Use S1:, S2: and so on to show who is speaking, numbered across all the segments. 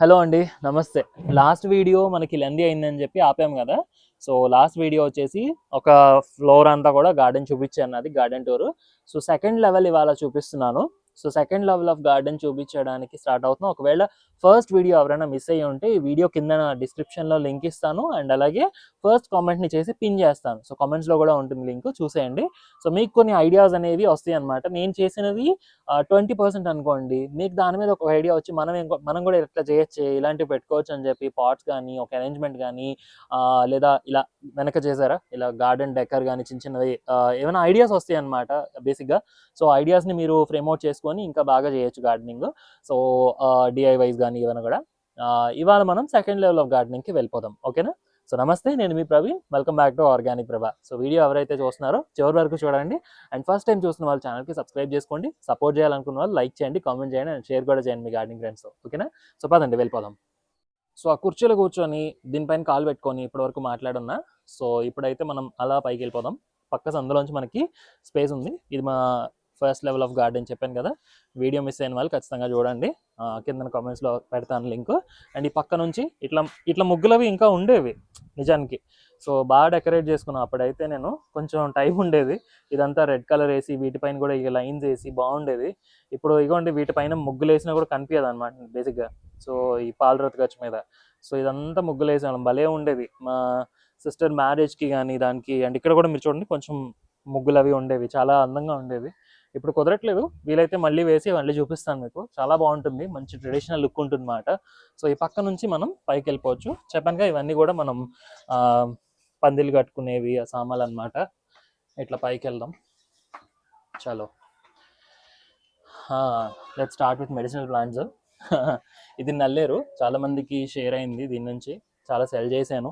S1: Hello అండి నమస్తే. Last video మనకి లెంది అయిందని చెప్పి ఆపాం కదా. సో లాస్ట్ వీడియో వచ్చేసి ఒక ఫ్లోర్ అంతా కూడా గార్డెన్ చూపించాను అది garden tour. So second level ఇవాళ చూపిస్తున్నాను. So second level of garden చూపించడానికి స్టార్ట్ అవుతున్నాం. ఒకవేళ ఫస్ట్ వీడియో ఎవరైనా మిస్ అయ్యి ఉంటే ఈ వీడియో కింద డిస్క్రిప్షన్లో లింక్ ఇస్తాను. అండ్ అలాగే ఫస్ట్ కామెంట్ని చేసి పిన్ చేస్తాను. సో కామెంట్స్లో కూడా ఉంటుంది లింక్ చూసేయండి. సో మీకు కొన్ని ఐడియాస్ అనేవి వస్తాయి అనమాట నేను చేసినది ట్వంటీ పర్సెంట్ అనుకోండి. మీకు దాని మీద ఒక ఐడియా వచ్చి మనం ఇంకో- మనం కూడా ఇట్లా చేయొచ్చు ఇలాంటివి పెట్టుకోవచ్చు అని చెప్పి పాట్స్ కానీ ఒక అరేంజ్మెంట్ కానీ లేదా ఇలా వెనక చేశారా? ఇలా గార్డెన్ డెకర్ కానీ చిన్న చిన్నవి ఏమైనా ఐడియాస్ వస్తాయి అనమాట బేసిక్గా సో ఐడియాస్ని మీరు ఫ్రేమ్అవుట్ చేసుకొని ఇంకా బాగా చేయొచ్చు గార్డెనింగ్ సో డిఐవైస్ కానీ ఏమైనా కూడా. ఇవాళ మనం సెకండ్ లెవెల్ ఆఫ్ గార్డెనింగ్కి వెళ్ళిపోదాం. ఓకేనా సో నమస్తే నేను మీ Praveen. Welcome back to organic Prabha so video ఎవరైతే చూస్తున్నారో చివరి వరకు చూడండి. అండ్ ఫస్ట్ టైం చూస్తున్న వాళ్ళ ఛానల్కి సబ్స్క్రైబ్ చేసుకోండి. సపోర్ట్ చేయాలనుకున్న వాళ్ళు లైక్ చేయండి కామెంట్ చేయండి అండ్ షేర్ కూడా చేయండి మీ గార్డెనింగ్ ఫ్రెండ్స్ ఓకేనా సో పదండి వెళ్ళిపోదాం. సో ఆ కుర్చీలో కూర్చొని దీనిపైన కాలు పెట్టుకొని ఇప్పటివరకు మాట్లాడున్నా. సో ఇప్పుడైతే మనం అలా పైకి వెళ్ళిపోదాం. పక్క సందులోంచి మనకి స్పేస్ ఉంది. ఇది మా ఫస్ట్ లెవెల్ ఆఫ్ గార్డెన్ చెప్పాను కదా. వీడియో మిస్ అయిన వాళ్ళు ఖచ్చితంగా చూడండి. కింద కామెంట్స్లో పెడతాను లింక్. అండ్ ఈ పక్క నుంచి ఇట్లా ఇట్లా ముగ్గులవి ఇంకా ఉండేవి నిజానికి. సో బాగా డెకరేట్ చేసుకున్నాను అప్పుడైతే నేను కొంచెం టైం ఉండేది. ఇదంతా రెడ్ కలర్ వేసి వీటిపైన కూడా ఇక లైన్స్ వేసి బాగుండేది. ఇప్పుడు ఇగోండి వీటిపైన ముగ్గులు వేసినా కూడా కనిపించదు అనమాట బేసిక్గా సో ఈ పాలరత్ గచ్చు మీద. సో ఇదంతా ముగ్గులు వేసేవాళ్ళం. భలే ఉండేది. మా సిస్టర్ మ్యారేజ్కి కానీ దానికి అండ్ ఇక్కడ కూడా మీరు చూడండి కొంచెం ముగ్గులు అవి ఉండేవి. చాలా అందంగా ఉండేవి ఇప్పుడు కుదరట్లేదు. వీలైతే మళ్ళీ వేసి మళ్ళీ చూపిస్తాను మీకు. చాలా బాగుంటుంది. మంచి ట్రెడిషనల్ లుక్ ఉంటుందన్నమాట. సో ఈ పక్క నుంచి మనం పైకి వెళ్ళిపోవచ్చు. చెప్పానుగా ఇవన్నీ కూడా మనం పందిలు కట్టుకునేవి ఆ సామాన్లు అనమాట ఇట్లా పైకి వెళ్దాం. చలో. Let start with medicinal plants ఇది నల్లేరు. చాలా మందికి షేర్ అయింది దీని నుంచి. చాలా సెల్ చేశాను.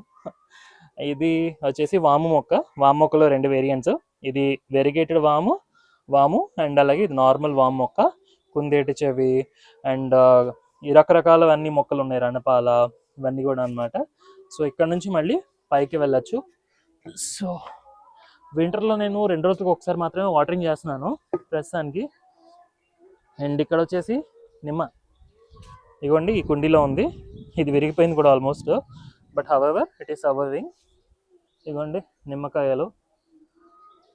S1: ఇది వచ్చేసి వాము మొక్క. వాము మొక్కలో రెండు వేరియంట్స్ ఇది వెరిగేటెడ్ వాము వాము అండ్ అలాగే ఇది నార్మల్ వాము మొక్క కుందేటి చెవి అండ్ ఈ రకరకాలవన్నీ మొక్కలు ఉన్నాయి రణపాల ఇవన్నీ కూడా అన్నమాట. సో ఇక్కడ నుంచి మళ్ళీ పైకి వెళ్ళచ్చు. సో వింటర్లో నేను రెండు రోజులకు ఒకసారి మాత్రమే వాటరింగ్ చేస్తున్నాను ప్రస్తుతానికి. అండ్ ఇక్కడ వచ్చేసి నిమ్మ. ఇగోండి ఈ కుండీలో ఉంది. ఇది విరిగిపోయింది కూడా almost. But however it is surviving ఇగోండి నిమ్మకాయలు.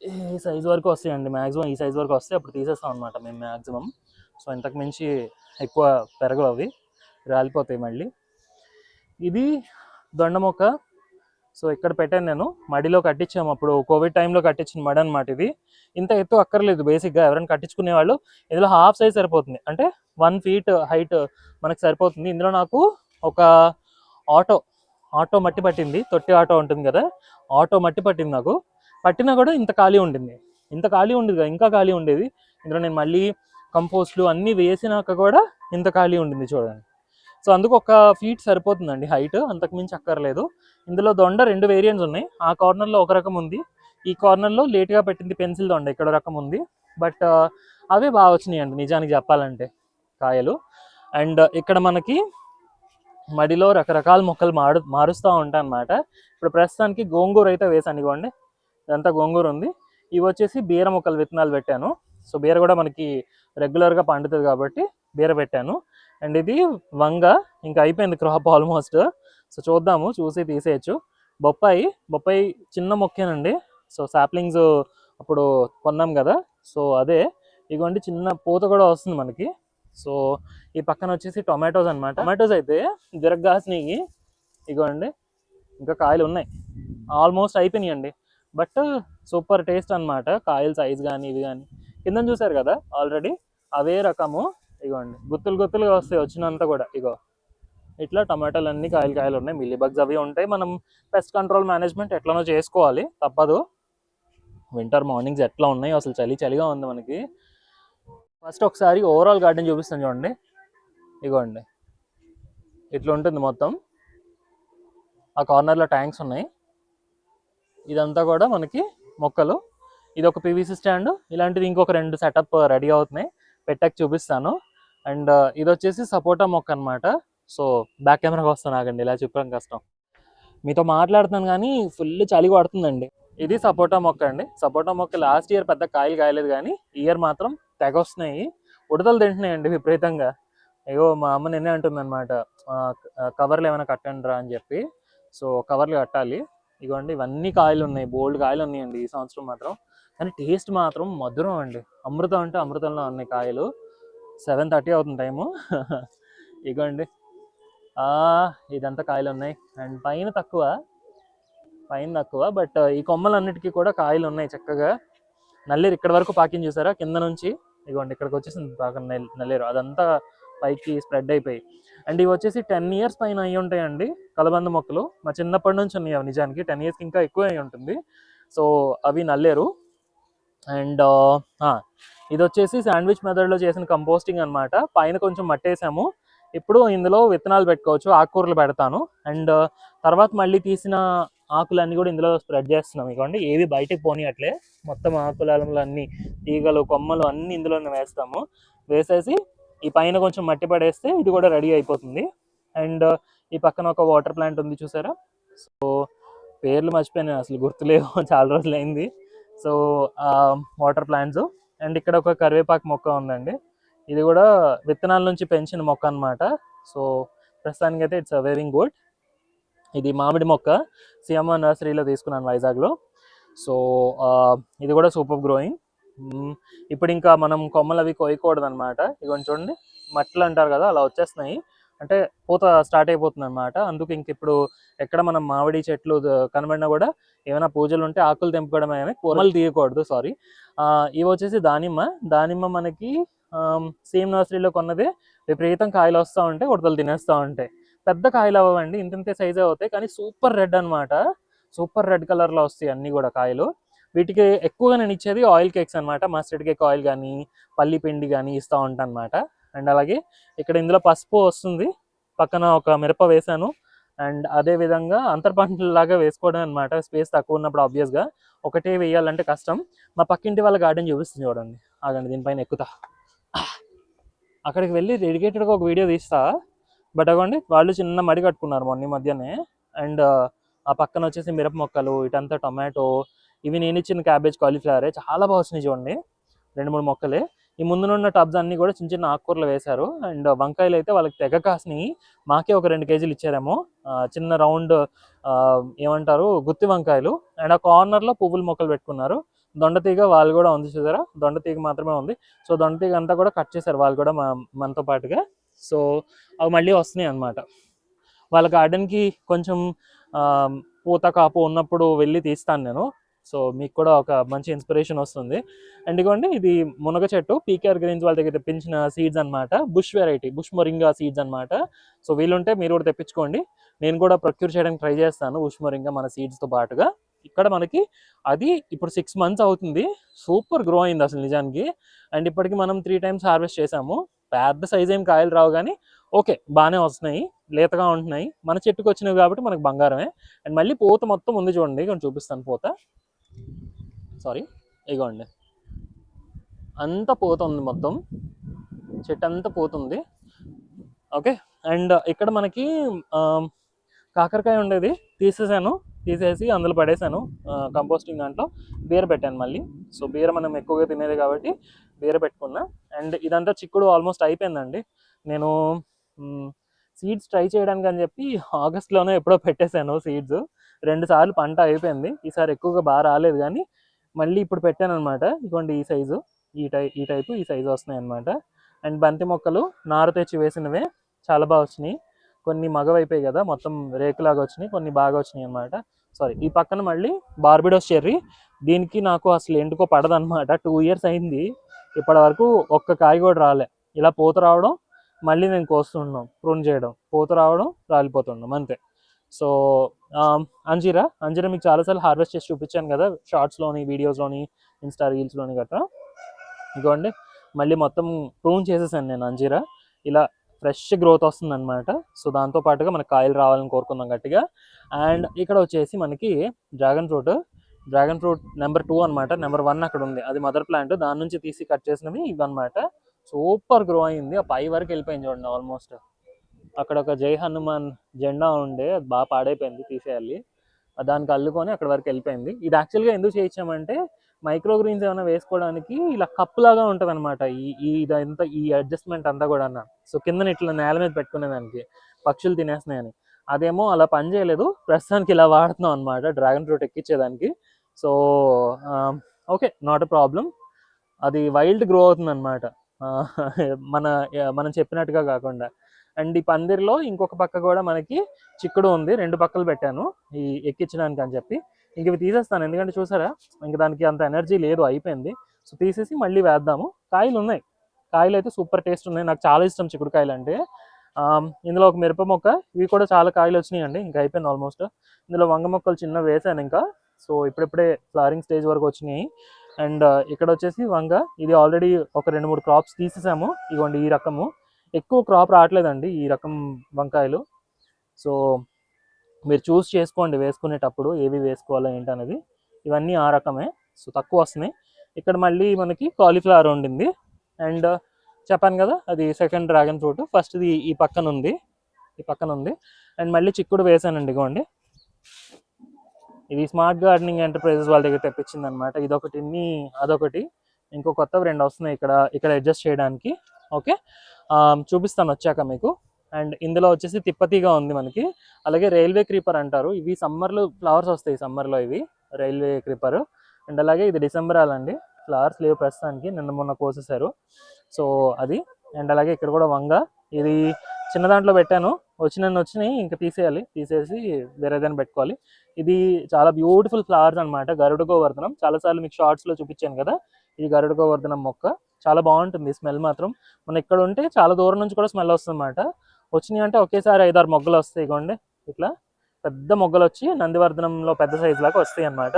S1: ఈ సైజ్ వరకు వస్తాయండి. మ్యాక్సిమం ఈ సైజ్ వరకు వస్తే అప్పుడు తీసేస్తాం అనమాట మేము మ్యాక్సిమం సో ఇంతకు మించి ఎక్కువ పెరగవు అవి. రాలిపోతాయి మళ్ళీ. ఇది దొండ మొక్క. సో ఇక్కడ పెట్టాను నేను. మడిలో కట్టించాము అప్పుడు. కోవిడ్ టైంలో కట్టించిన మడి అనమాట ఇది. ఇంత ఎత్తు అక్కర్లేదు బేసిక్గా ఎవరైనా కట్టించుకునే వాళ్ళు ఇందులో హాఫ్ సైజ్ సరిపోతుంది. అంటే వన్ ఫీట్ హైట్ మనకు సరిపోతుంది. ఇందులో నాకు ఒక ఆటో ఆటో మట్టి పట్టింది. తొట్టి ఆటో ఉంటుంది కదా. ఆటో మట్టి పట్టింది నాకు. పట్టినా కూడా ఇంత ఖాళీ ఉండింది. ఇంత ఖాళీ ఉండేది కదా ఇంకా ఖాళీ ఉండేది. ఇందులో నేను మళ్ళీ కంపోస్ట్లు అన్నీ వేసినాక కూడా ఇంత ఖాళీ ఉండింది చూడండి. సో అందుకు ఒక ఫీట్ సరిపోతుందండి హైట్ అంతకు మించి అక్కర్లేదు. ఇందులో దొండ రెండు వేరియంట్స్ ఉన్నాయి. ఆ కార్నర్లో ఒక రకం ఉంది. ఈ కార్నర్లో లేట్గా పెట్టింది పెన్సిల్ దొండ ఇక్కడ రకం ఉంది. బట్ అవే బాగా వచ్చినాయి అండి నిజానికి చెప్పాలంటే కాయలు. అండ్ ఇక్కడ మనకి మడిలో రకరకాల మొక్కలు మారు మారుస్తూ ఉంటాయి అన్నమాట ఇప్పుడు ప్రస్తుతానికి గోంగూర అయితే వేసాను ఇవ్వండి ఇదంతా గోంగూర ఉంది. ఇవి వచ్చేసి బీర మొక్కలు విత్తనాలు పెట్టాను. సో బీర కూడా మనకి రెగ్యులర్గా పండుతుంది కాబట్టి బీర పెట్టాను. అండ్ ఇది వంగ ఇంకా అయిపోయింది క్రాప్ ఆల్మోస్ట్ సో చూద్దాము చూసి తీసేయచ్చు. బొప్పాయి బొప్పాయి చిన్న మొక్కేనండి. సో సాప్లింగ్స్ అప్పుడు కొన్నాం కదా. సో అదే ఇగోండి చిన్న పూత కూడా వస్తుంది మనకి. సో ఈ పక్కన వచ్చేసి టొమాటోస్ అన్నమాట. టొమాటోస్ అయితే దిరగ్గాసినవి ఇగోండి ఇంకా కాయలు ఉన్నాయి ఆల్మోస్ట్ అయిపోయినాయండి. బట్ సూపర్ టేస్ట్ అన్నమాట. కాయల సైజ్ కానీ ఇవి కానీ కింద చూసారు కదా ఆల్రెడీ అవే రకము. ఇగోండి గుత్తులు గుత్తులుగా వస్తాయి వచ్చినంత కూడా. ఇగో ఇట్లా టమాటాలు అన్ని కాయలు కాయలు ఉన్నాయి. మిల్లీ బగ్స్ అవి ఉంటాయి. మనం పెస్ట్ కంట్రోల్ మేనేజ్మెంట్ ఎట్లనో చేసుకోవాలి. తప్పదు. వింటర్ మార్నింగ్స్ ఎట్లా ఉన్నాయి? అసలు చలి చలిగా ఉంది మనకి. ఫస్ట్ ఒకసారి ఓవరాల్ గార్డెన్ చూపిస్తాను చూడండి. ఇగోండి ఇట్లా ఉంటుంది మొత్తం. ఆ కార్నర్లో ట్యాంక్స్ ఉన్నాయి. ఇదంతా కూడా మనకి మొక్కలు. ఇది ఒక పీవీసీ స్టాండ్ ఇలాంటిది ఇంకొక రెండు సెటప్ రెడీ అవుతున్నాయి. పెట్టాక చూపిస్తాను. అండ్ ఇది వచ్చేసి సపోటా మొక్క అన్నమాట. సో బ్యాక్ కెమెరాకి వస్తాను ఆగండి ఇలా చెప్పడం కష్టం. మీతో మాట్లాడుతున్నాను కానీ ఫుల్ చలి పడుతుందండి. ఇది సపోటా మొక్క అండి. సపోటా మొక్క లాస్ట్ ఇయర్ పెద్ద కాయలు కాయలేదు కానీ ఈ ఇయర్ మాత్రం తెగ వస్తున్నాయి. ఉడతలు తింటున్నాయండి విపరీతంగా. అయ్యో మా అమ్మ నిన్నే అంటుంది అనమాట కవర్లు ఏమైనా కట్టండి రా అని చెప్పి. సో కవర్లు కట్టాలి. ఇగోండి ఇవన్నీ కాయలు ఉన్నాయి. బోల్డ్ కాయలు ఉన్నాయండి ఈ సంవత్సరం మాత్రం. కానీ టేస్ట్ మాత్రం మధురం అండి. అమృతం అంటే అమృతంలో ఉన్నాయి కాయలు. సెవెన్ థర్టీ అవుతుంది టైము. ఇగోండి. ఆ, ఇదంతా కాయలు ఉన్నాయి. అండ్ పైన తక్కువ పైన తక్కువ బట్ ఈ కొమ్మలన్నిటికీ కూడా కాయలు ఉన్నాయి చక్కగా. నల్లేరు ఇక్కడ వరకు పాకింగ్ చూసారా కింద నుంచి. ఇగోండి ఇక్కడికి వచ్చేసింది. పాక నల్- నల్లేరు. అదంతా పైకి స్ప్రెడ్ అయిపోయి అండ్ ఇవి వచ్చేసి టెన్ ఇయర్స్ పైన అయి ఉంటాయండి కలబంద మొక్కలు. మా చిన్నప్పటి నుంచి ఉన్నాయి అవి నిజానికి. టెన్ ఇయర్స్కి ఇంకా ఎక్కువ అయి ఉంటుంది. సో అవి నల్లేరు. అండ్ ఇది వచ్చేసి శాండ్విచ్ మెథడ్లో చేసిన కంపోస్టింగ్ అనమాట పైన కొంచెం మట్టేసాము. ఇప్పుడు ఇందులో విత్తనాలు పెట్టుకోవచ్చు. ఆకుకూరలు పెడతాను. అండ్ తర్వాత మళ్ళీ తీసిన ఆకులన్నీ కూడా ఇందులో స్ప్రెడ్ చేస్తున్నాం. ఇవ్వండి ఏవి బయటకు పోనీయట్లే. మొత్తం ఆకులన్నీ అన్ని తీగలు కొమ్మలు అన్నీ ఇందులోనే వేస్తాము. వేసేసి ఈ పైన కొంచెం మట్టి పడేస్తే ఇది కూడా రెడీ అయిపోతుంది. అండ్ ఈ పక్కన ఒక వాటర్ ప్లాంట్ ఉంది చూసారా? సో పేర్లు మర్చిపోయాను అసలు గుర్తులేవు. చాలా రోజులు అయింది సో వాటర్ ప్లాంట్స్. అండ్ ఇక్కడ ఒక కరివేపాకు మొక్క ఉందండి. ఇది కూడా విత్తనాల నుంచి పెంచిన మొక్క అన్నమాట. సో ప్రస్తుతానికి అయితే ఇట్స్ వెరీ గుడ్ ఇది మామిడి మొక్క. సిఎంఆ నర్సరీలో తీసుకున్నాను వైజాగ్లో. సో ఇది కూడా సూపర్ గ్రోయింగ్. ఇప్పుడు ఇంకా మనం కొమ్మలు అవి కోయకూడదు అనమాట ఇగోండి చూడండి మట్టలు అంటారు కదా అలా వచ్చేస్తున్నాయి. అంటే పూత స్టార్ట్ అయిపోతుంది అనమాట అందుకు ఇంక ఇప్పుడు ఎక్కడ మనం మామిడి చెట్లు కనబడినా కూడా ఏమైనా పూజలు ఉంటే ఆకులు తెంపుకోవడమే కానీ కొమ్మలు తీయకూడదు సారీ. ఇవి వచ్చేసి దానిమ్మ. దానిమ్మ మనకి సేమ్ నర్సరీలో కొన్నదే. విపరీతం కాయలు వస్తూ ఉంటాయి ఉడతలు తినేస్తూ ఉంటాయి. పెద్ద కాయలు అవ్వండి ఇంత ఇంత సైజే అవుతాయి కానీ సూపర్ రెడ్ అన్నమాట. సూపర్ రెడ్ కలర్లో వస్తాయి అన్నీ కూడా కాయలు. వీటికి ఎక్కువగా నేను ఇచ్చేది ఆయిల్ కేక్స్ అనమాట మస్టర్డ్ కేక్ ఆయిల్ కానీ పల్లి పిండి కానీ ఇస్తూ ఉంటాను అనమాట అండ్ అలాగే ఇక్కడ ఇందులో పసుపు వస్తుంది. పక్కన ఒక మిరప వేసాను. అండ్ అదే విధంగా లాగా వేసుకోవడం అనమాట స్పేస్ తక్కువ ఉన్నప్పుడు ఆబ్వియస్గా ఒకటే వేయాలంటే కష్టం. మా పక్కింటి వాళ్ళ గార్డెన్ చూపిస్తుంది చూడండి. ఆగండి దీనిపైన ఎక్కుతా. అక్కడికి వెళ్ళి డెడికేటెడ్గా ఒక వీడియో తీస్తా. బట్ అవ్వండి వాళ్ళు చిన్న మడి కట్టుకున్నారు మొన్న ఈ మధ్యనే. అండ్ ఆ పక్కన వచ్చేసి మిరప మొక్కలు ఇటంతా టొమాటో ఇవి నేను ఇచ్చిన క్యాబేజ్ కాలీఫ్లవరే చాలా బాగా వచ్చినాయి చూడండి. రెండు మూడు మొక్కలే. ఈ ముందునున్న టబ్స్ అన్ని కూడా చిన్న చిన్న ఆకుకూరలు వేశారు. అండ్ వంకాయలు అయితే వాళ్ళకి తెగ కాసినాయి. మాకే ఒక రెండు కేజీలు ఇచ్చారేమో. చిన్న రౌండ్ ఏమంటారు గుత్తి వంకాయలు. అండ్ ఆ కార్నర్లో పువ్వుల మొక్కలు పెట్టుకున్నారు. దొండతీగ వాళ్ళు కూడా ఉంది చూసారా? దొండతీగ మాత్రమే ఉంది. సో దొండతీగ అంతా కూడా కట్ చేశారు వాళ్ళు కూడా మనతో పాటుగా. సో అవి మళ్ళీ వస్తున్నాయి అన్నమాట. వాళ్ళ గార్డెన్కి కొంచెం పూత కాపు ఉన్నప్పుడు వెళ్ళి తీస్తాను నేను. సో మీకు కూడా ఒక మంచి ఇన్స్పిరేషన్ వస్తుంది. అండ్ ఇదిగోండి ఇది మునగ చెట్టు. పీకేఆర్ గ్రీన్స్ వాళ్ళ దగ్గర తెప్పించిన సీడ్స్ అన్నమాట. Bush variety bush moringa seeds అన్నమాట. సో వీలుంటే మీరు కూడా తెప్పించుకోండి. నేను కూడా ప్రొక్యూర్ చేయడానికి ట్రై చేస్తాను బుష్ మొరింగా మన సీడ్స్తో పాటుగా. ఇక్కడ మనకి అది ఇప్పుడు సిక్స్ మంత్స్ అవుతుంది. సూపర్ గ్రో అయింది అసలు నిజానికి. అండ్ ఇప్పటికి మనం త్రీ టైమ్స్ హార్వెస్ట్ చేసాము. పెద్ద సైజ్ ఏం కాయలు రావు కానీ ఓకే బాగానే వస్తున్నాయి. లేతగా ఉంటున్నాయి. మన చెట్టుకు వచ్చినవి కాబట్టి మనకు బంగారమే. అండ్ మళ్ళీ పూత మొత్తం ఉంది చూడండి. కొంచెం చూపిస్తాను పూత. సారీ ఇగోండి. అంతా పోతుంది మొత్తం. చెట్టు అంతా పోతుంది. ఓకే అండ్ ఇక్కడ మనకి కాకరకాయ ఉండేది. తీసేసాను. తీసేసి అందులో పడేసాను. కంపోస్టింగ్ దాంట్లో. బీర పెట్టాను మళ్ళీ. సో బీర మనం ఎక్కువగా తినేది కాబట్టి బీర పెట్టుకున్నా. అండ్ ఇదంతా చిక్కుడు ఆల్మోస్ట్ అయిపోయిందండి. నేను సీడ్స్ ట్రై చేయడానికి అని చెప్పి ఆగస్ట్లోనే ఎప్పుడో పెట్టేశాను సీడ్స్ రెండు సార్లు పంట అయిపోయింది. ఈసారి ఎక్కువగా బాగా రాలేదు కానీ మళ్ళీ ఇప్పుడు పెట్టాను అనమాట ఇదిగోండి ఈ సైజు. ఈ టై ఈ టైపు ఈ సైజు వస్తున్నాయి అనమాట అండ్ బంతి మొక్కలు నారు తెచ్చి వేసినవే చాలా బాగా వచ్చినాయి. కొన్ని మగవైపోయాయి కదా మొత్తం రేకులాగా వచ్చినాయి. కొన్ని బాగా వచ్చినాయి అనమాట సారీ ఈ పక్కన మళ్ళీ బార్బిడోస్ చెర్రీ. దీనికి నాకు అసలు ఎందుకో పడదనమాట టూ ఇయర్స్ అయింది. ఇప్పటి వరకు ఒక్క కాయ కూడా రాలే. ఇలా పూత రావడం మళ్ళీ నేను కోస్తున్నాం ప్రూన్ చేయడం. పూత రావడం రాలిపోతున్నాం అంతే. సో um, అంజీరా అంజీరా మీకు చాలాసార్లు హార్వెస్ట్ చేసి చూపించాను కదా షార్ట్స్లోని వీడియోస్లోని ఇన్స్టా రీల్స్లోని గట్రా? ఇదిగోండి మళ్ళీ మొత్తం ప్రూన్ చేసేసాను నేను అంజీరా. ఇలా ఫ్రెష్ గ్రోత్ వస్తుంది అనమాట సో దాంతో పాటుగా మనకి కాయలు రావాలని కోరుకుందాం గట్టిగా. అండ్ ఇక్కడ వచ్చేసి మనకి dragon fruit. Dragon fruit number two అనమాట నెంబర్ వన్ అక్కడ ఉంది. అది మదర్ ప్లాంట్. దాని నుంచి తీసి కట్ చేసినవి ఇవన్నమాట. సూపర్ గ్రో అయింది. ఆ పై వరకు వెళ్ళిపోయింది చూడండి ఆల్మోస్ట్. అక్కడ ఒక జై హనుమాన్ జెండా ఉండే అది బాగా పాడైపోయింది తీసేయాలి. దానికి అల్లుకొని అక్కడ వరకు వెళ్ళిపోయింది. ఇది యాక్చువల్గా ఎందుకు చేయించామంటే మైక్రో గ్రీన్స్ ఏమైనా వేసుకోవడానికి ఇలా కప్పులాగా ఉంటుంది అనమాట ఈ ఈ ఇదంతా ఈ అడ్జస్ట్మెంట్ అంతా కూడా అన్న సో కింద ఇట్లా నేల మీద పెట్టుకునేదానికి పక్షులు తినేస్తున్నాయని. అదేమో అలా పని చేయలేదు. ప్రస్తుతానికి ఇలా వాడుతున్నాం అనమాట dragon fruit ఎక్కించేదానికి so okay not a problem. అది వైల్డ్ గ్రో అవుతుంది అనమాట మన మనం చెప్పినట్టుగా కాకుండా. అండ్ ఈ పందిరిలో ఇంకొక పక్క కూడా మనకి చిక్కుడు ఉంది. రెండు పక్కలు పెట్టాను. ఈ ఎక్కించడానికి అని చెప్పి. ఇంక ఇవి తీసేస్తాను. ఎందుకంటే చూసారా? ఇంక దానికి అంత ఎనర్జీ లేదు అయిపోయింది. సో తీసేసి మళ్ళీ వేద్దాము. కాయలు ఉన్నాయి. కాయలు అయితే సూపర్ టేస్ట్ ఉన్నాయి. నాకు చాలా ఇష్టం చిక్కుడు కాయలు అంటే ఇందులో ఒక మిరప మొక్క. ఇవి కూడా చాలా కాయలు వచ్చినాయండి. ఇంకా అయిపోయింది ఆల్మోస్ట్. ఇందులో వంగ మొక్కలు చిన్న వేసాను ఇంకా. సో ఇప్పుడిప్పుడే ఫ్లవరింగ్ స్టేజ్ వరకు వచ్చినాయి. అండ్ ఇక్కడ వచ్చేసి వంగ. ఇది ఆల్రెడీ ఒక రెండు మూడు క్రాప్స్ తీసేసాము. ఇదిగోండి ఈ రకము. ఎక్కువ క్రాప్ రావట్లేదండి ఈ రకం వంకాయలు. సో మీరు చూస్ చేసుకోండి వేసుకునేటప్పుడు ఏవి వేసుకోవాలో ఏంటనేది. ఇవన్నీ ఆ రకమే. సో తక్కువ వస్తున్నాయి. ఇక్కడ మళ్ళీ మనకి కాలీఫ్లవర్ ఉండింది. అండ్ చెప్పాను కదా అది సెకండ్ డ్రాగన్ ఫ్రూట్ ఫస్ట్ది ఈ పక్కన ఉంది. ఈ పక్కన ఉంది. అండ్ మళ్ళీ చిక్కుడు వేసానండి ఇగోండి. ఇది స్మార్ట్ గార్డెనింగ్ ఎంటర్ప్రైజెస్ వాళ్ళ దగ్గర తెప్పించింది అనమాట ఇదొకటి అదొకటి. ఇంకో కొత్తవి రెండు వస్తున్నాయి ఇక్కడ. ఇక్కడ అడ్జస్ట్ చేయడానికి. ఓకే? చూపిస్తాను వచ్చాక మీకు. అండ్ ఇందులో వచ్చేసి తిప్పతిగా ఉంది మనకి. అలాగే రైల్వే క్రీపర్ అంటారు. ఇవి సమ్మర్లో ఫ్లవర్స్ వస్తాయి సమ్మర్లో ఇవి. Railway creeper. అండ్ అలాగే ఇది డిసెంబర్ అండి. ఫ్లవర్స్ లేవు ప్రస్తుతానికి. నిన్న మొన్న కోసేసారు సో అది. అండ్ అలాగే ఇక్కడ కూడా వంగ. ఇది చిన్న దాంట్లో పెట్టాను. వచ్చిన వచ్చినాయి ఇంకా తీసేయాలి. తీసేసి వేరేదైనా పెట్టుకోవాలి. ఇది చాలా బ్యూటిఫుల్ ఫ్లవర్స్ అనమాట గరుడ గోవర్ధనం. చాలాసార్లు మీకు షార్ట్స్లో చూపించాను కదా. ఇది గరుడ గోవర్ధనం మొక్క. చాలా బాగుంటుంది స్మెల్ మాత్రం. మనం ఇక్కడ ఉంటే చాలా దూరం నుంచి కూడా స్మెల్ వస్తుంది అనమాట వచ్చినాయి అంటే ఒకేసారి ఐదారు మొగ్గలు వస్తాయి ఇగోండి. ఇట్లా పెద్ద మొగ్గలు వచ్చి నందివర్ధనంలో పెద్ద సైజు లాగా వస్తాయి అనమాట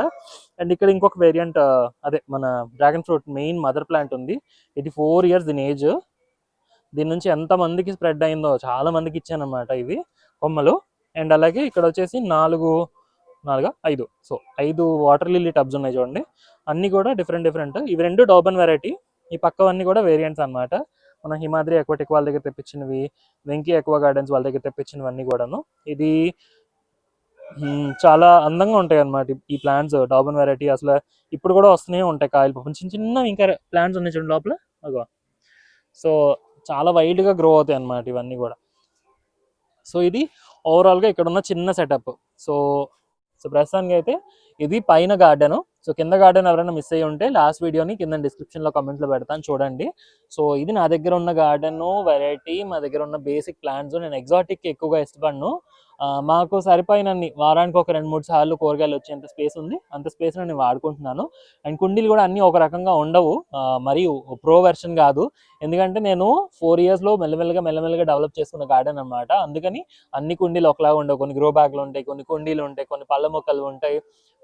S1: అండ్ ఇక్కడ ఇంకొక వేరియంట్ అదే మన dragon fruit main mother plant ఉంది. ఇది ఫోర్ ఇయర్స్ దీని ఏజ్ దీని నుంచి ఎంత మందికి స్ప్రెడ్ అయిందో చాలా మందికి ఇచ్చాను అనమాట ఇవి కొమ్మలు. అండ్ అలాగే ఇక్కడ వచ్చేసి నాలుగు నాలుగు? ఐదు. సో ఐదు వాటర్ లిల్లీ టబ్స్ ఉన్నాయి చూడండి. అన్ని కూడా డిఫరెంట్ డిఫరెంట్ ఇవి రెండు డోబన్ వెరైటీ ఈ పక్కవన్నీ కూడా వేరియంట్స్ అన్నమాట. మన హిమాద్రి ఎక్వటిక్ వాళ్ళ దగ్గర తెప్పించినవి వెంకీ ఎక్వా గార్డెన్స్ వాళ్ళ దగ్గర తెప్పించినవన్నీ కూడాను. ఇది చాలా అందంగా ఉంటాయి అన్నమాట ఈ- ప్లాంట్స్ డాబన్ వెరైటీ అసలు ఇప్పుడు కూడా వస్తూనే ఉంటాయి కాయలు పాపం. చిన్న చిన్న ఇంకా ప్లాంట్స్ ఉన్నాయి చూడండి లోపల. అగో. సో చాలా వైల్డ్గా గ్రో అవుతాయి అనమాట ఇవన్నీ కూడా. సో ఇది ఓవరాల్గా ఇక్కడ ఉన్న చిన్న సెటప్ సో సో ప్రస్తుతానికి అయితే ఇది పైన గార్డెను సో కింద గార్డెన్ ఎవరైనా మిస్ అయ్యి ఉంటే లాస్ట్ వీడియోని కింద డిస్క్రిప్షన్లో కమెంట్లో పెడతాను చూడండి. సో ఇది నా దగ్గర ఉన్న గార్డెన్ వెరైటీ మా దగ్గర ఉన్న బేసిక్ ప్లాంట్స్ నేను ఎగ్జాటిక్ ఎక్కువగా ఇష్టపడను. మాకు సరిపోయినన్ని వారానికి ఒక రెండు మూడు సార్లు కూరగాయలు వచ్చేంత స్పేస్ ఉంది. అంత స్పేస్ నేను వాడుకుంటున్నాను. అండ్ కుండీలు కూడా అన్ని ఒక రకంగా ఉండవు. మరి ప్రో వెర్షన్ కాదు. ఎందుకంటే నేను ఫోర్ ఇయర్స్లో మెల్లమెల్లగా మెల్లమెల్లగా డెవలప్ చేసుకున్న గార్డెన్ అన్నమాట. అందుకని అన్ని కుండీలు ఒకలాగా ఉండవు. కొన్ని గ్రో బ్యాగ్లు ఉంటాయి కొన్ని కుండీలు ఉంటాయి కొన్ని పళ్ళ మొక్కలు ఉంటాయి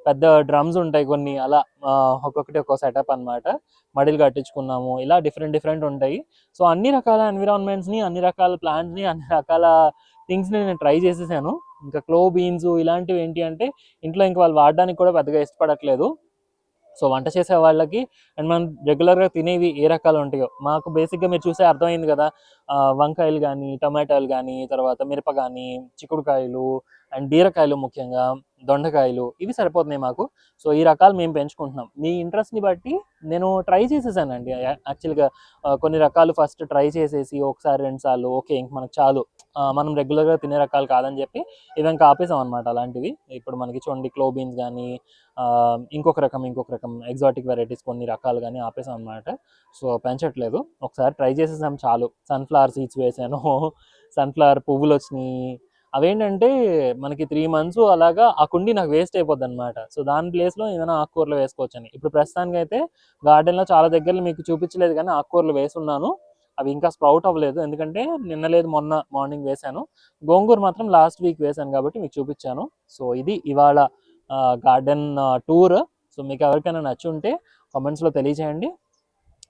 S1: పెద్ద డ్రమ్స్ ఉంటాయి కొన్ని. అలా ఒక్కొక్కటి ఒక్కో సెటప్ అన్నమాట. మడిలు కట్టించుకున్నాము ఇలా డిఫరెంట్ డిఫరెంట్ ఉంటాయి. సో అన్ని రకాల ఎన్విరాన్మెంట్స్ని అన్ని రకాల ప్లాంట్స్ని అన్ని రకాల థింగ్స్ని నేను ట్రై చేసేసాను. ఇంకా క్లో బీన్స్ ఇలాంటివి ఏంటి అంటే ఇంట్లో ఇంకా వాళ్ళు వాడడానికి కూడా పెద్దగా ఇష్టపడట్లేదు. సో వంట చేసే వాళ్ళకి అండ్ మనం రెగ్యులర్గా తినేవి ఏ రకాలు ఉంటాయో. మాకు బేసిక్గా మీరు చూసే అర్థమైంది కదా. వంకాయలు కానీ టమాటాలు కానీ తర్వాత మిరప కానీ చిక్కుడుకాయలు అండ్ బీరకాయలు ముఖ్యంగా దొండకాయలు ఇవి సరిపోతున్నాయి మాకు. సో ఈ రకాలు మేము పెంచుకుంటున్నాం. మీ ఇంట్రెస్ట్ని బట్టి నేను ట్రై చేసేసానండి. యాక్చువల్గా కొన్ని రకాలు ఫస్ట్ ట్రై చేసేసి ఒకసారి రెండు సార్లు ఓకే ఇంక మనకు చాలు. మనం రెగ్యులర్గా తినే రకాలు కాదని చెప్పి ఇవన్నీ ఆపేసాం అనమాట అలాంటివి. ఇప్పుడు మనకి చూడండి క్లోబీన్స్ కానీ ఇంకొక రకం ఇంకొక రకం ఎగ్జాటిక్ వెరైటీస్ కొన్ని రకాలు కానీ ఆపేసాం అనమాట సో పెంచట్లేదు. ఒకసారి ట్రై చేసేసాం చాలు. సన్ఫ్లవర్ సీడ్స్ వేసాను. సన్ఫ్లవర్ పువ్వులు వచ్చినాయి అవేంటంటే మనకి త్రీ మంత్స్ అలాగా ఆ కుండి నాకు వేస్ట్ అయిపోద్ది అనమాట సో దాని ప్లేస్లో ఏదైనా ఆకుకూరలు వేసుకోవచ్చని. ఇప్పుడు ప్రస్తుతానికి అయితే గార్డెన్లో చాలా దగ్గరలో మీకు చూపించలేదు కానీ ఆకుకూరలు వేసున్నాను. అవి ఇంకా స్ప్రౌట్ అవ్వలేదు. ఎందుకంటే నిన్న లేదు మొన్న మార్నింగ్ వేశాను. గోంగూర మాత్రం లాస్ట్ వీక్ వేశాను కాబట్టి మీకు చూపించాను. సో ఇది ఇవాళ గార్డెన్ టూర్ సో మీకు ఎవరికైనా నచ్చి ఉంటే కామెంట్స్లో తెలియజేయండి.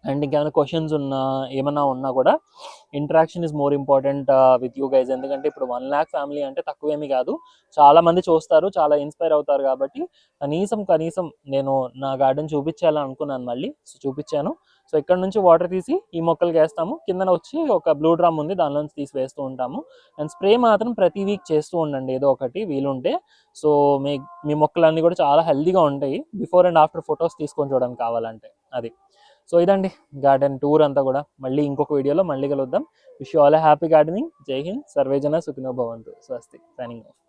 S1: అండ్ ఇంకేమైనా క్వశ్చన్స్ ఉన్నా ఏమన్నా ఉన్నా కూడా interaction is more important with you guys ఎందుకంటే ఇప్పుడు వన్ ల్యాక్ ఫ్యామిలీ అంటే తక్కువేమీ కాదు. చాలా మంది చూస్తారు చాలా ఇన్స్పైర్ అవుతారు కాబట్టి కనీసం కనీసం నేను నా గార్డెన్ చూపించాలని అనుకున్నాను మళ్ళీ. సో చూపించాను. సో ఇక్కడ నుంచి వాటర్ తీసి ఈ మొక్కలకి వేస్తాము. కిందన వచ్చి ఒక బ్లూ డ్రమ్ ఉంది దానిలోంచి తీసి వేస్తూ ఉంటాము. అండ్ స్ప్రే మాత్రం ప్రతి వీక్ చేస్తూ ఉండండి ఏదో ఒకటి వీలుంటే. సో మీ మీ మొక్కలన్నీ కూడా చాలా హెల్దీగా ఉంటాయి. బిఫోర్ అండ్ ఆఫ్టర్ ఫొటోస్ తీసుకొని చూడడానికి కావాలంటే. అది. సో ఇదండి గార్డెన్ టూర్ అంతా కూడా. మళ్ళీ ఇంకొక వీడియోలో మళ్ళీ కలుద్దాం. విష్ ఆల్ హ్యాపీ గార్డెనింగ్ జై హింద్. సర్వేజన సుఖినో భవంతు. స్వస్తి. Signing off